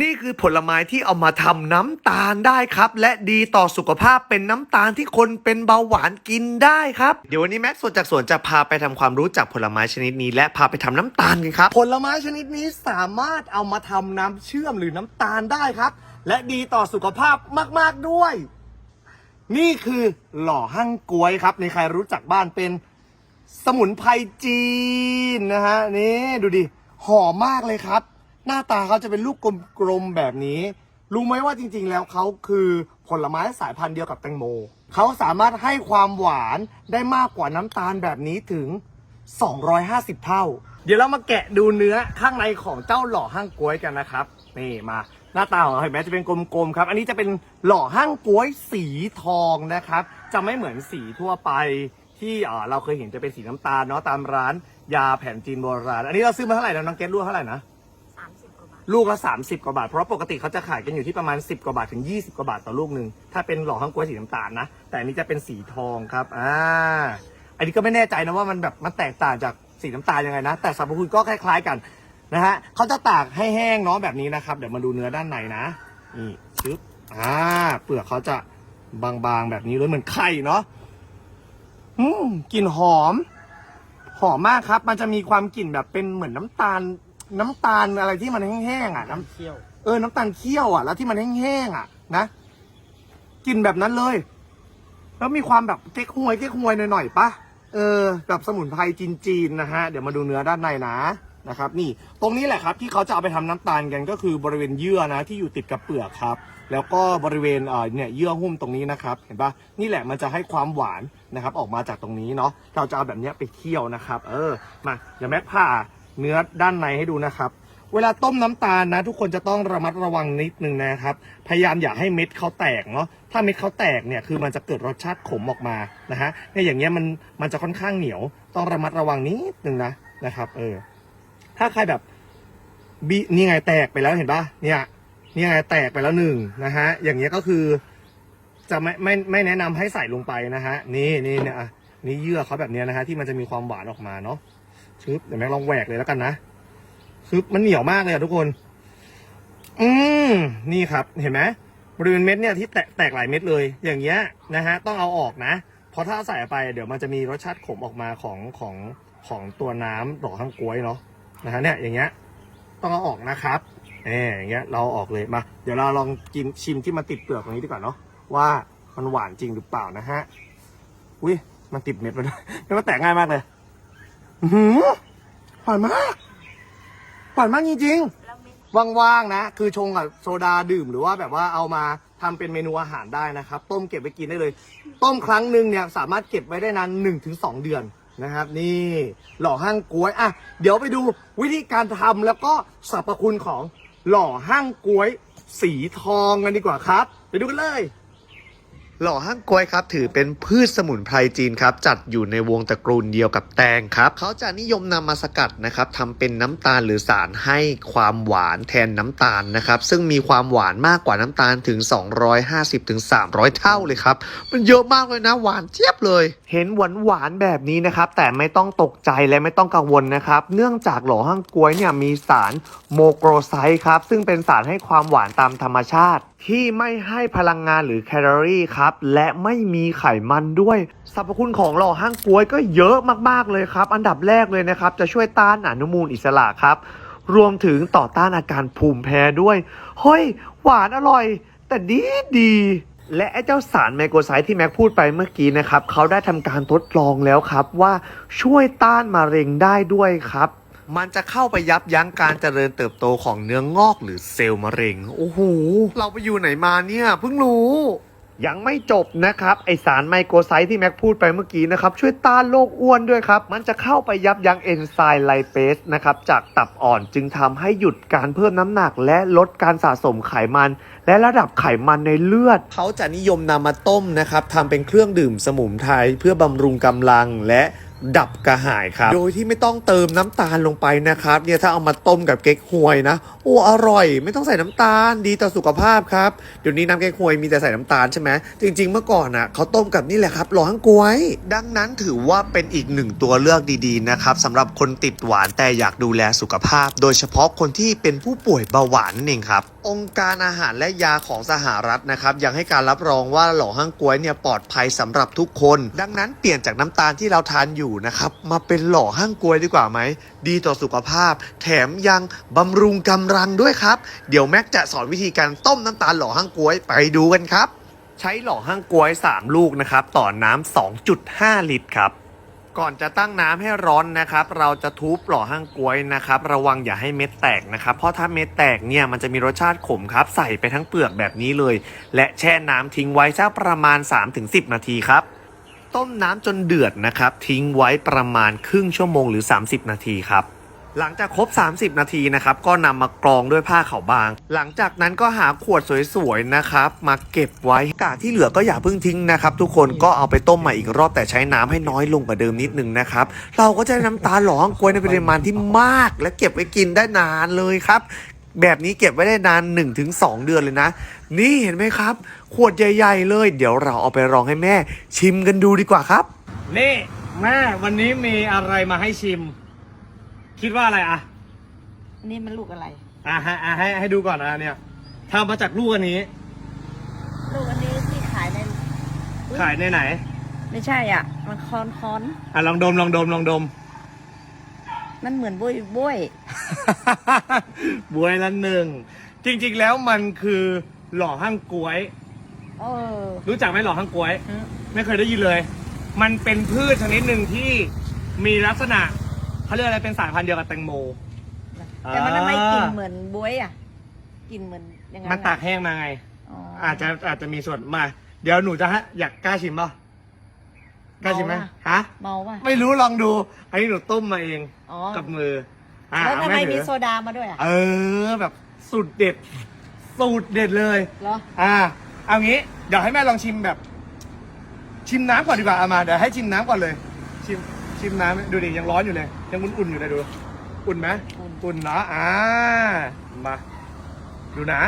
นี่คือผลไม้ที่เอามาทำน้ำตาลได้ครับ และดีต่อสุขภาพเป็นน้ำตาลที่คนเป็นเบาหวานกินได้ครับเดี๋ยววันนี้แม็กซ์สดจากสวนจะพาไปทำความรู้จักผลไม้ชนิดนี้ และพาไปทำน้ำตาลกันครับผลไม้ชนิดนี้สามารถเอามาทำน้ำเชื่อมหรือน้ำตาลได้ครับ และดีต่อสุขภาพมาก ๆด้วย นี่คือหล่อหั่งกล้วยครับในใครรู้จักบ้านเป็นสมุนไพรจีนนะฮะนี่ดูดิหอมมากเลยครับ หน้าตาเขาจะเป็นลูกกลมๆแบบนี้ รู้ไหมว่าจริงๆ แล้วเขาคือผลไม้สายพันธุ์เดียวกับแตงโม เขาสามารถให้ความหวานได้มากกว่าน้ำตาลแบบนี้ถึง 250 เท่า เดี๋ยวเรามาแกะดูเนื้อข้างในของเจ้าหล่อห้างกล้วยกันนะครับ นี่มา หน้าตาของเห็นไหมจะเป็นกลมๆครับ อันนี้จะเป็นหล่อห้างกล้วยสีทองนะครับ จะไม่เหมือนสีทั่วไปที่เราเคยเห็นจะเป็นสีน้ำตาลเนาะตามร้าน ยาแผนจีนโบราณ อันนี้เราซื้อมาเท่าไหร่นะน้องเกดลูกเท่าไหร่นะ ลูกละ 30 กว่าบาท เพราะปกติเขาจะขายกันอยู่ที่ประมาณ 10 กว่าบาทถึง 20 กว่าบาทต่อลูกหนึ่งถ้าเป็นหล่อข้างกล้วยสีน้ำตาลนะ แต่อันนี้จะเป็นสีทองครับอ่าอันนี้ก็ไม่แน่ใจนะว่ามันแบบมันแตกต่างจากสีน้ำตาลยังไงนะ แต่สรรพคุณก็คล้าย ๆกันนะฮะเขาจะตากให้แห้งเนาะแบบนี้นะครับ เดี๋ยวมาดูเนื้อด้านในนะนี่ชึบอ่าเปลือกเขาจะบางๆแบบนี้เลยเหมือนไข่เนาะอืมกลิ่นหอม หอมมากครับ มันจะมีความกลิ่นแบบเป็นเหมือนน้ำตาล น้ำตาลอะไรที่มันแห้งๆอะน้ำ เคี่ยว เออน้ำตาลเคี่ยวอะ แล้วที่มันแห้งๆอะ นะกลินแบบนั้นเลย แล้วมีความแบบเก๊กฮวยเก๊กฮวยหน่อยๆปะเออแบบสมุนไพรจีนๆนะฮะ เดี๋ยวมาดูเนื้อด้านในนะนะครับ นี่ ตรงนี้แหละครับ ที่เขาจะเอาไปทำน้ำตาลกันก็คือบริเวณเยื่อนะ ที่อยู่ติดกับเปลือกครับ แล้วก็บริเวณเอ่อเนี่ยเยื่อหุ้มตรงนี้นะครับ เห็นปะนี่แหละมันจะให้ความหวานนะครับ ออกมาจากตรงนี้เนาะเราจะเอาแบบเนี้ยไปเคี่ยวนะครับ เออมาเดี๋ยวแม็กผ่า เนื้อด้านในให้ดูนะครับ เวลาต้มน้ำตาลนะ ทุกคนจะต้องระมัดระวังนิดนึงนะครับ พยายามอย่าให้เม็ดเขาแตกเนาะถ้าเม็ดเขาแตกเนี่ยคือมันจะเกิดรสชาติขมออกมานะฮะเนี่ยอย่างเงี้ยมันมันจะค่อนข้างเหนียว ต้องระมัดระวังนิดนึงนะนะครับ เออ ถ้าใครแบบบีนี่ไงแตกไปแล้วเห็นปะเนี่ยนี่ไงแตกไปแล้วหนึ่งนะฮะอย่างเงี้ยก็คือจะไม่ไม่ไม่แนะนำให้ใส่ลงไปนะฮะนี่นี่เนี่ยนี่เยื่อเขาแบบเนี้ยนะฮะที่มันจะมีความหวานออกมาเนาะ ชึบเดี๋ยวแม่ลองแหวกเลยแล้วกันนะคือมันเหนียวมากเลยอะทุกคน อืมนี่ครับ เห็นไหมบริเวณเม็ดเนี่ยที่แตกแตกหลายเม็ดเลย อย่างเงี้ยนะฮะ ต้องเอาออกนะ เพราะถ้าใส่ไปเดี๋ยวมันจะมีรสชาติขมออกมาของของของตัวน้ำดอกข้างกล้วยเนาะนะฮะเนี่ยอย่างเงี้ย ต้องเอาออกนะครับเอออย่างเงี้ยเราออกเลยมา เดี๋ยวเราลองกินชิมที่มันติดเปลือกตรงนี้ดีกว่าเนาะว่ามันหวานจริงหรือเปล่านะฮะอุ้ยมันติดเม็ดมาด้วยมันแตกง่ายมากเลย หือหวานมากหวานมากจริงแล้วมีๆว่างๆนะ คือชงกับโซดาดื่มหรือว่าแบบว่าเอามาทำเป็นเมนูอาหารได้นะครับ ต้มเก็บไว้กินได้เลย ต้มครั้งหนึ่งเนี่ยสามารถเก็บไว้ได้นาน1นถึงสเดือนนะครับ นี่หล่อห้างกล้วยอะเดี๋ยวไปดูวิธีการทำแล้วก็สรรพคุณของหล่อห้างกล้วย สีทองกันดีกว่าครับ ไปดูกันเลย หล่อห้างกล้วยครับถือเป็นพืชสมุนไพรจีนครับจัดอยู่ในวงตระกูลเดียวกับแตงครับเขาจะนิยมนำมาสกัดนะครับทำเป็นน้ำตาลหรือสารให้ความหวานแทนน้ำตาลนะครับซึ่งมีความหวานมากกว่าน้ำตาลถึง 250ถึง300 เท่าเลยครับมันเยอะมากเลยนะหวานเจี๊ยบเลย เห็นหวานหวานแบบนี้นะครับแต่ไม่ต้องตกใจและไม่ต้องกังวลนะครับเนื่องจากหล่อห้างกล้วยเนี่ยมีสารโมโกรไซต์ครับซึ่งเป็นสารให้ความหวานตามธรรมชาติ ที่ไม่ให้พลังงานหรือแคลอรี่ครับ และไม่มีไขมันด้วยสรรพคุณของหล่อห้างกล้วยก็เยอะมากๆเลยครับ อันดับแรกเลยนะครับ จะช่วยต้านอนุมูลอิสระครับ รวมถึงต่อต้านอาการภูมิแพ้ด้วย เฮ้ย หวานอร่อย แต่ดีดีและไอ้เจ้าสารไมโครไซต์ที่แม็กพูดไปเมื่อกี้นะครับเขาได้ทำการทดลองแล้วครับว่าช่วยต้านมะเร็งได้ด้วยครับ มันจะเข้าไปยับยั้งการเจริญเติบโตของเนื้องอกหรือเซลล์มะเร็ง โอ้โห เราไปอยู่ไหนมาเนี่ยเพิ่งรู้ ยังไม่จบนะครับ ไอสารไมโครไซต์ที่แม็กพูดไปเมื่อกี้นะครับ ช่วยต้านโรคอ้วนด้วยครับ มันจะเข้าไปยับยั้งเอนไซม์ไลเปสนะครับ จากตับอ่อนจึงทำให้หยุดการเพิ่มน้ำหนัก และลดการสะสมไขมัน และระดับไขมันในเลือด เขาจะนิยมนำมาต้มนะครับทำเป็นเครื่องดื่มสมุนไพรเพื่อบำรุงกำลังและ ดับกระหายครับ โดยที่ไม่ต้องเติมน้ำตาลลงไปนะครับ เนี่ยถ้าเอามาต้มกับเก๊กฮวยนะ โอ้อร่อย ไม่ต้องใส่น้ำตาลดีต่อสุขภาพครับ เดี๋ยวนี้น้ำเก๊กฮวยมีแต่ใส่น้ำตาลใช่ไหมจริง ๆ เมื่อก่อนอะเขาต้มกับนี่แหละครับหล่อฮั่งกวย ดังนั้นถือว่าเป็นอีกหนึ่งตัวเลือกดีๆนะครับสำหรับคนติดหวานแต่อยากดูแลสุขภาพ โดยเฉพาะคนที่เป็นผู้ป่วยเบาหวานนั่นเองครับองค์การอาหารและยาของสหรัฐนะครับยังให้การรับรองว่าหล่อฮั่งกวยเนี่ยปลอดภัยสำหรับทุกคน ดังนั้นเปลี่ยนจากน้ำตาลที่เราทานอยู่นะครับ มาเป็นหล่อฮั่งกลวยดีกว่าไหม ดีต่อสุขภาพ แถมยังบำรุงกำลังด้วยครับ เดี๋ยวแม็กจะสอนวิธีการต้มน้ำตาลหล่อฮั่งกลวยไปดูกันครับ ใช้หล่อฮั่งกลวย 3 ลูกนะครับ ต่อน้ำ2.5 ลิตรครับก่อนจะตั้งน้ำให้ร้อนนะครับ เราจะทุบหล่อห้างกล้วยนะครับ ระวังอย่าให้เม็ดแตกนะครับ เพราะถ้าเม็ดแตกเนี่ยมันจะมีรสชาติขมครับ ใส่ไปทั้งเปลือกแบบนี้เลย และแช่น้ำทิ้งไว้สักประมาณ 3-10 นาทีครับ ต้มน้ำจนเดือดนะครับ ทิ้งไว้ประมาณครึ่งชั่วโมงหรือ 30 นาทีครับ หลังจากครบ 30 นาทีนะครับ ก็นำมากรองด้วยผ้าขาวบาง หลังจากนั้นก็หาขวดสวยๆนะครับ มาเก็บไว้กากที่เหลือก็อย่าเพิ่งทิ้งนะครับ ทุกคนก็เอาไปต้มใหม่อีกรอบแต่ใช้น้ำให้น้อยลงกว่าเดิมนิดนึงนะครับ เราก็จะได้น้ำตาลหล่องกล้วยในปริมาณที่มาก และเก็บไว้กินได้นานเลยครับ แบบนี้เก็บไว้ได้นาน1-2 เดือนเลยนะ นี่เห็นไหมครับ ขวดใหญ่ ๆ เลย เดี๋ยวเราเอาไปรองให้แม่ ชิมกันดูดีกว่าครับ นี่แม่วันนี้มีอะไรมาให้ชิม คิดว่าอะไรอะอันนี่มันลูกอะไร อะให้อะให้ให้ดูก่อนนะเนี่ยทำมาจากลูกอันนี้ ลูกอันนี้ที่ขายในขายในไหนไม่ใช่อะ มันคอนคอน อะลองดมลองดมลองดม มันเหมือนบุ้ยบุ้ยบวยละหนึ่ง จริง ๆ แล้วมันคือหล่อห้างกล้วย เออ รู้จักไหมหล่อห้างกล้วยฮะไม่เคยได้ยินเลย มันเป็นพืชชนิดหนึ่งที่มีลักษณะเขาเรียกอะไรเป็นสายพันธุ์เดียวกับแตงโม แต่มันทำไมอ่ากกลิ่นเหมือนบุ้ยอะกลิ่นเหมือนยังไงมันตากแห้งมาไงอ๋อออาจจะอาจจะมีส่วนมา เดี๋ยวหนูจะฮะอยากกล้าชิมป่ะ กล้าชิมไหมฮะ เมาป่ะ ไม่รู้ลองดู อันนี้หนูต้มมาเองอ๋อ กับมืออะแล้วทำไมเอามีถือโซดามาด้วยอะเออแบบสูตรเด็ด สูตรเด็ดเลย เหรอ อ่า เอางี้ เดี๋ยวให้แม่ลองชิมแบบ ชิมน้ำก่อนดีกว่าเอามา เดี๋ยวให้ชิมน้ำก่อนเลย ชิม ชิมน้ำดูดิยังร้อนอยู่เลย ยังอุ่นๆอยู่เลยดู อุ่นไหมอุ่น อุ่นเนาะอ่า มา ดูนะ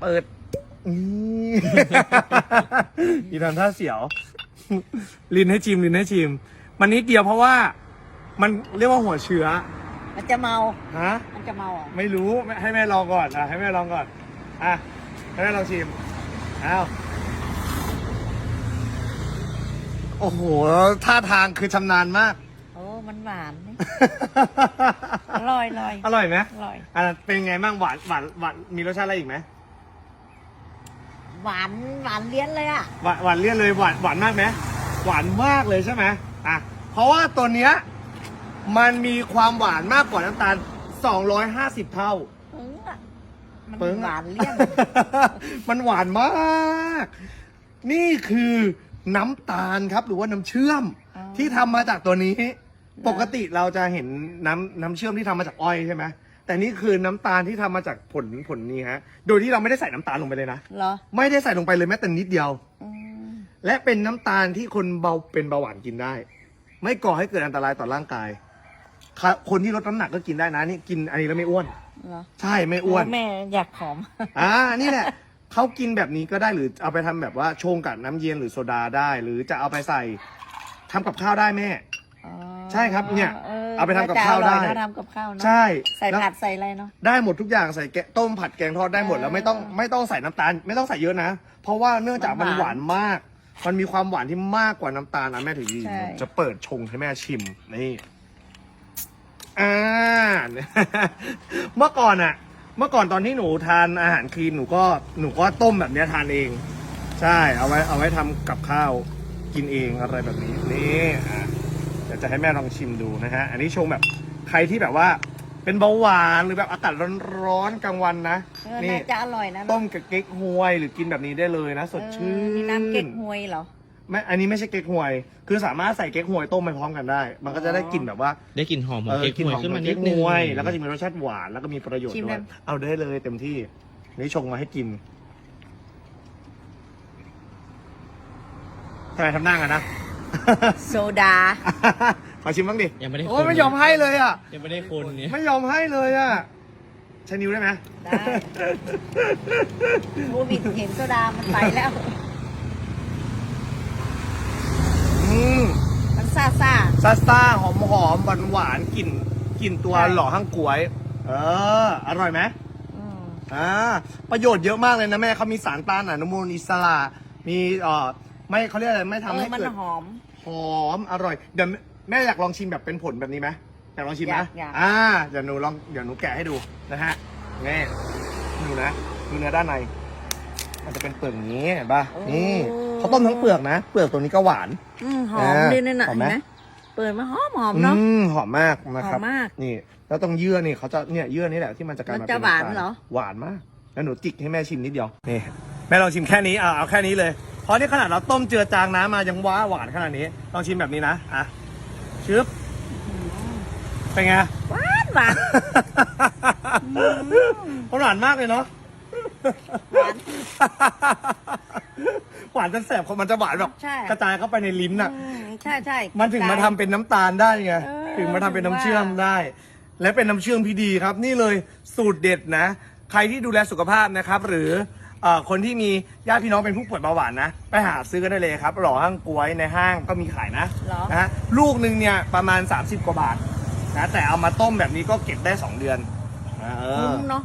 เปิดนี่อีทำท่าเสียว ลินให้ชิมลินให้ชิม มันนิดเดียวเพราะว่ามันเรียกว่าหัวเชื้อมันจะเมา ฮะ มันจะเมาอะไม่รู้ไม่ให้แม่ลองก่อนอะให้แม่ลองก่อนอะให้แม่ลองชิมอ้าวโอ้โหท่าทางคือชำนาญมาก โอ้มันหวานนี่ อร่อยอร่อยอร่อยไหมอร่อย อะเป็นไงบ้างหวานหวานหวานมีรสชาติอะไรอีกไหม หวานหวานเลี้ยนเลยอะ หวานหวานเลี่ยนเลยหวานหวานมากไหมหวานมากเลยใช่ไหมอะเพราะว่าตัวเนี้ยมันมีความหวานมากกว่าน้ำตาล 250 เท่าปึ้งอะ มันปึ้งหวานเลี้ยน มันหวานมาก นี่คือน้ำตาลครับ หรือว่าน้ำเชื่อมอ๋อที่ทำมาจากตัวนี้ ปกติเราจะเห็นน้ำน้ำเชื่อมที่ทำมาจากอ้อยใช่ไหม แต่นี่คือน้ำตาลที่ทำมาจากผลผลนี้ฮะ โดยที่เราไม่ได้ใส่น้ำตาลลงไปเลยนะ เหรอไม่ได้ใส่ลงไปเลยแม้แต่นิดเดียว อืมและเป็นน้ำตาลที่คนเบาเป็นเบาหวานกินได้ ไม่ก่อให้เกิดอันตรายต่อร่างกายค่ะคนที่ลดน้ำหนักก็กินได้นะนี่กินอันนี้แล้วไม่อ้วน เหรอใช่ไม่อ้วนแม่อยากผอม อ่านี่แหละ เขากินแบบนี้ก็ได้หรือเอาไปทำแบบว่าชงกับน้ำเย็นหรือโซดาได้ หรือจะเอาไปใส่ทำกับข้าวได้แม่ อ๋อใช่ครับเนี่ยออ เอาไปทำกับข้าวได้ จะอร่อยนะทำกับข้าวเนาะใช่ใส่แล้ว ผัดใส่อะไรเนาะ ได้หมดทุกอย่างใส่แกะต้มผัดแกงทอดได้หมดแล้วไม่ต้องไม่ต้องใส่น้ำตาล ไม่ต้องใส่เยอะนะ เพราะว่าเนื่องจากมันหวานมาก มันมีความหวานที่มากกว่าน้ำตาลนะแม่ถือดีจะเปิดชงให้แม่ชิมนี่อ่า เมื่อก่อนอะเมื่อก่อนตอนที่หนูทานอาหารคลีนหนูก็หนูก็ต้มแบบเนี้ยทานเอง ใช่เอาไว้เอาไว้ทำกับข้าวกินเองอะไรแบบนี้นี่อะเดี๋ยว จะให้แม่ลองชิมดูนะฮะ อันนี้ชงแบบใครที่แบบว่าเป็นเบาหวานหรือแบบอากาศร้อนๆกลางวันนะเออนี่น่าจะอร่อยนะต้มกับเก๊กฮวยหรือกินแบบนี้ได้เลยนะสดชื่เออนี่น้ำเก๊กฮวยเหรอ ไม่ อันนี้ไม่ใช่เก๊กฮวย คือสามารถใส่เก๊กฮวยต้มไปพร้อมกันได้ มันก็จะได้กลิ่นแบบว่าได้กลิ่นหอมขเอองอเค้กกลิ่นหวยหอมขึ้นขมาองนิเก๊ดกนึฮงวย แล้วก็จะมีรสชาติหวาน แล้วก็มีประโยชน์ชิมด้วยนะเอาได้เลยเต็มที่ นี่ชงมาให้กินทำไมทำหน้ากันนะ โซดา ขอชิมบ้างดิ ยังไม่ได้โอ้คนยไม่ยอมให้เลยอะ ยังไม่ได้คนเนี่ยไม่ยอมให้เลยอะ ใช้นิ้วได้ไหมได้ โควิดเห็นโซดา มันไปแล้ว อืมมันซ่าซ่าซาซ่าหอมหอมหวานหวานๆกลิ่นกลิ่นตัวใช่หล่อห้างกล้วย เออ อร่อยไหมๆอืมอ่าประโยชน์เยอะมากเลยนะแม่เขามีสารต้านอนุมูลอิสระ มีเอ่อ ไม่เขาเรียกอะไรไม่ทำเอให้อมันเกิดหอม หอมอร่อยเดี๋ยวแม่อยากลองชิมแบบเป็นผลแบบนี้ไหมอยากลองชิมไหมอยากอยาก อ่าเดี๋ยวหนูลองเดี๋ยวหนูแกะให้ดูนะฮะนี่ดูนะดูเนื้อด้านใน มันจะเป็นเปลือกอย่างนี้เห็นป่ะนี่เขาต้มทั้งเปลือกนะ เปลือกตัวนี้ก็หวาน อืมหอมอ่าด้วยนั่นน่ะหอมเห็ไหมนไหมเปิดมาหอมหอมเนาะ อืมหอมมากนะครับ หอมมากนี่ แล้วตรงเยื่อนี่เขาจะเนี่ยเยื่อนี่แหละที่มันจะกลายมันมาจะเป็นหวานำตลเหรอ หวานมาก แล้วหนูจิกให้แม่ชิมนิดเดียวนี่แม่ลองชิมแค่นี้อ่าเอาแค่นี้เลย เพราะนี่ขนาดเราต้มเจือจางน้ำมายังว้าหวานขนาดนี้ลองชิมแบบนี้นะอะชึบเป็นไงหวานหวานมันหวานมากเลยเนาะหวานหวานจนแสบมันจะหวานแบบใช่กระจายเข้าไปในลิ้นอะอืมใช่ใช่มันถึงมาทำเป็นน้ำตาลได้ไงเออถึงมาทำเป็นน้ำถึงว่าเชื่อมได้ และเป็นน้ำเชื่อมที่ดีครับ นี่เลยสูตรเด็ดนะ ใครที่ดูแลสุขภาพนะครับ หรือ เอ่อคนที่มีญาติพี่น้องเป็นผู้ป่วยเบาหวานนะ ไปหาซื้อกันได้เลยครับหล่อห้างกล้วยในห้างก็มีขายนะเหรอ นะฮะลูกหนึ่งเนี่ยประมาณ 30 กว่าบาทนะแต่เอามาต้มแบบนี้ก็เก็บได้ 2 เดือนนะเออ คุ้มเนาะ